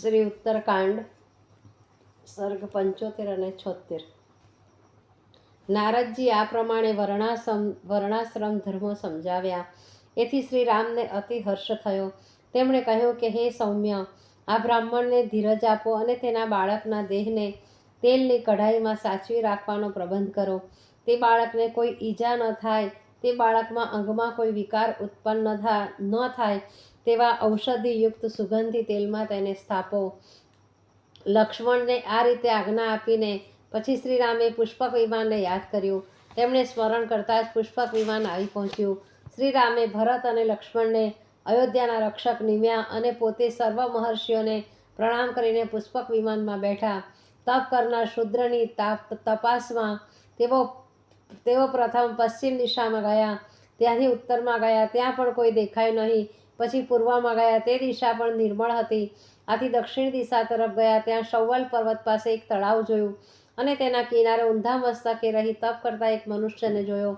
શ્રી ઉત્તરકાંડ, સર્ગ પંચોતેર અને છોતેર. નારદજી આ પ્રમાણે વર્ણાશ્રમ વર્ણાશ્રમ ધર્મો સમજાવ્યા. એથી શ્રી રામને અતિ હર્ષ થયો. તેમણે કહ્યું કે, હે સૌમ્ય, આ બ્રાહ્મણને ધીરજ આપો અને તેના બાળકના દેહને તેલની કઢાઈમાં સાચવી રાખવાનો પ્રબંધ કરો. તે બાળકને કોઈ ઈજા ન થાય. તે બાળકમાં અંગમાં કોઈ વિકાર ઉત્પન્ન ન થાય. તેવા ઔષધિયુક્ત સુગંધી તેલમાં તેને સ્થાપો. લક્ષ્મણને આ રીતે આજ્ઞા આપીને પછી શ્રીરામે પુષ્પક વિમાનને યાદ કર્યું. તેમણે સ્મરણ કરતાં જ પુષ્પક વિમાન આવી પહોંચ્યું. શ્રીરામે ભરત અને લક્ષ્મણને અયોધ્યાના રક્ષક નિમ્યા અને પોતે સર્વ મહર્ષિઓને પ્રણામ કરીને પુષ્પક વિમાનમાં બેઠા. તપ કરનાર શુદ્રની તાપ તપાસમાં તેઓ તેઓ પ્રથમ પશ્ચિમ દિશામાં ગયા. ત્યાંથી ઉત્તરમાં ગયા. ત્યાં પણ કોઈ દેખાય નહીં. પછી પૂર્વમાં ગયા તે દિશા પણ નિર્મળ હતી. આથી દક્ષિણ દિશા તરફ ગયા ત્યાં સૌવલ પર્વત પાસે એક તળાવ જોયું અને તેના કિનારે ઊંધા મસ્તકે રહી તપ કરતા એક મનુષ્યને જોયો.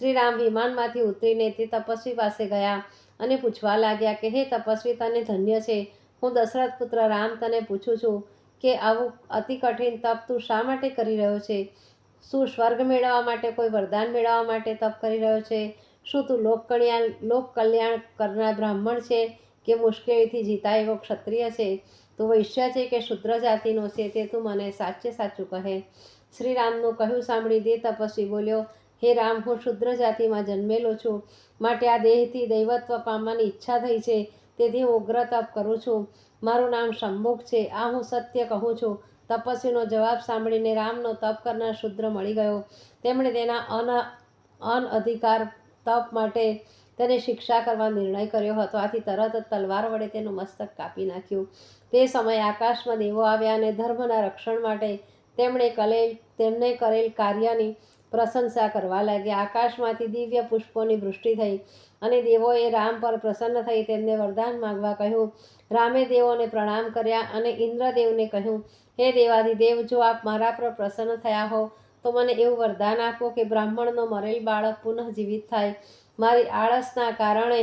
શ્રી રામ વિમાનમાંથી ઉતરીને તે તપસ્વી પાસે ગયા અને પૂછવા લાગ્યા કે, હે તપસ્વી, તને ધન્ય છે. હું દશરથ પુત્ર રામ તને પૂછું છું કે, આવું અતિ કઠિન તપ તું શા માટે કરી રહ્યો છે? શું સ્વર્ગ મેળવવા માટે કોઈ વરદાન મેળવવા માટે તપ કરી રહ્યો છે? શું તું લોકકલ્યાણ લોક કલ્યાણ કરનાર બ્રાહ્મણ છે કે મુશ્કેલીથી જીતા એવો ક્ષત્રિય છે? તું વૈશ્ય છે કે શુદ્ર જાતિનો છે તે તું મને સાચે સાચું કહે. શ્રી રામનું કહ્યું સાંભળી દે તપસ્વી બોલ્યો, હે રામ, હું શુદ્ર જાતિમાં જન્મેલો છું. માટે આ દેહથી દૈવત્વ પામવાની ઈચ્છા થઈ છે. તેથી હું ઉગ્ર તપ કરું છું. મારું નામ શંભુક છે. આ હું સત્ય કહું છું. તપસ્વીનો જવાબ સાંભળીને રામનો તપ કરનાર શુદ્ર મળી ગયો. તેમણે તેના અન અનઅધિકાર તપ માટે તેને શિક્ષા કરવા નિર્ણય કર્યો હતો. આથી તરત જ તલવાર વડે તેનું મસ્તક કાપી નાખ્યું. તે સમયે આકાશમાં દેવો આવ્યા અને ધર્મના રક્ષણ માટે તેમણે કલેલ તેમને કરેલ કાર્યની પ્રશંસા કરવા લાગ્યા. આકાશમાંથી દિવ્ય પુષ્પોની વૃષ્ટિ થઈ અને દેવોએ રામ પર પ્રસન્ન થઈ તેમને વરદાન માગવા કહ્યું, રામે દેવોને પ્રણામ કર્યા અને ઇન્દ્રદેવને કહ્યું, હે દેવાધિદેવ જો આપ મારા પર પ્રસન્ન થયા હો તો મને એવું વરદાન આપો કે બ્રાહ્મણનો મરેલ બાળક પુનઃ જીવિત થાય. મારી આળસના કારણે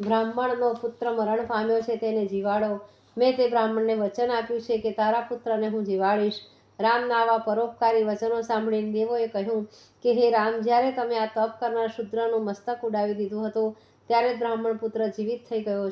બ્રાહ્મણનો પુત્ર મરણ પામ્યો છે, તેને જીવાડો. મેં તે બ્રાહ્મણને વચન આપ્યું છે કે તારા પુત્રને હું જીવાડીશ. રામના આવા પરોપકારી વચનો સાંભળીને દેવોએ કહ્યું કે, હે રામ, જ્યારે તમે આ તપ કરનાર શુદ્રનું મસ્તક ઉડાવી દીધું હતું, ત્યારે બ્રાહ્મણ પુત્ર જીવિત થઈ ગયો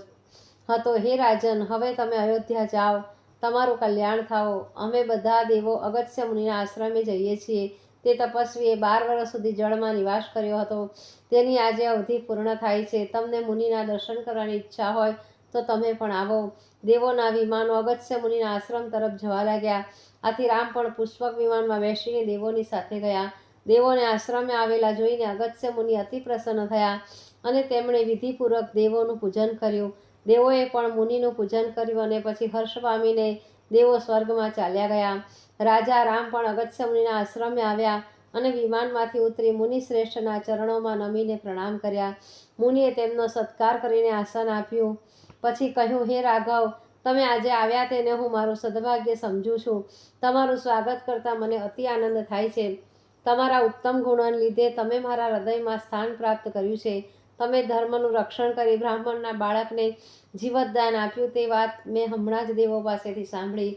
હતો. હે રાજન, હવે તમે અયોધ્યા જાઓ. તમારું કલ્યાણ થાઓ. અમે બધા દેવો અગત્ય મુનિના આશ્રમે જઈએ છીએ. તે તપસ્વીએ બાર વર્ષ સુધી જળમાં નિવાસ કર્યો હતો. તેની આજે અવધિ પૂર્ણ થાય છે. તમને મુનિના દર્શન કરવાની ઈચ્છા હોય તો તમે પણ આવો. દેવોના વિમાનો અગત્ય મુનિના આશ્રમ તરફ જવા લાગ્યા. આથી રામ પણ પુષ્પક વિમાનમાં બેસીને દેવોની સાથે ગયા. દેવોને આશ્રમે આવેલા જોઈને અગત્ય મુનિ અતિ પ્રસન્ન થયા અને તેમણે વિધિપૂર્વક દેવોનું પૂજન કર્યું. દેવોએ પણ મુનિનું પૂજન કર્યું અને પછી હર્ષ પામીને દેવો સ્વર્ગમાં ચાલ્યા ગયા. રાજા રામ પણ અગત્ય મુનિના આશ્રમે આવ્યા અને વિમાનમાંથી ઉતરી મુનિ શ્રેષ્ઠના ચરણોમાં નમીને પ્રણામ કર્યા. મુનિએ તેમનો સત્કાર કરીને આસન આપ્યું. પછી કહ્યું, હે રાઘવ, તમે આજે આવ્યા તેને હું મારું સદભાગ્ય સમજું છું. તમારું સ્વાગત કરતાં મને અતિ આનંદ થાય છે. તમારા ઉત્તમ ગુણોને લીધે તમે મારા હૃદયમાં સ્થાન પ્રાપ્ત કર્યું છે. તમે ધર્મનું રક્ષણ કરી બ્રાહ્મણના બાળકને જીવતદાન આપ્યું તે વાત મેં હમણાં જ દેવો પાસેથી સાંભળી.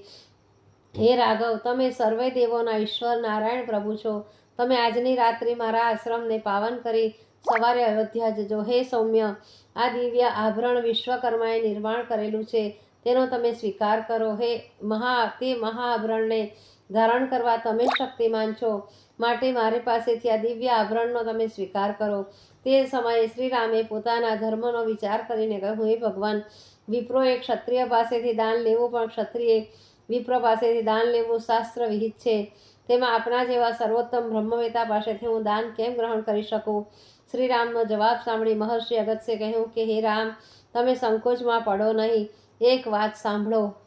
હે રાઘવ, તમે સર્વે દેવોના ઈશ્વર નારાયણ પ્રભુ છો. તમે આજની રાત્રિ મારા આશ્રમને પાવન કરી સવારે અયોધ્યા જજો. હે સૌમ્ય, આ દિવ્ય આભરણ વિશ્વકર્માએ નિર્માણ કરેલું છે. તેનો તમે સ્વીકાર કરો. હે મહા, તે મહાઆભરણને ધારણ કરવા તમે શક્તિમાન છો. માટે મારી પાસેથી આ દિવ્ય આભરણનો તમે સ્વીકાર કરો. તે સમયે શ્રી રામે પોતાના ધર્મનો વિચાર કરીને કહ્યું, હે ભગવાન, વિપ્રોએ ક્ષત્રિય પાસેથી દાન લેવું પણ ક્ષત્રિય વિપ્ર પાસેથી દાન લેવું શાસ્ત્ર વિહિત છે. તેમાં આપણા જેવા સર્વોત્તમ બ્રહ્મવેતા પાસેથી હું દાન કેમ ગ્રહણ કરી શકું? શ્રી રામનો જવાબ સાંભળી મહર્ષિ અગત્ય કહ્યું કે, હે રામ, તમે સંકોચમાં પડો નહીં. એક વાત સાંભળો.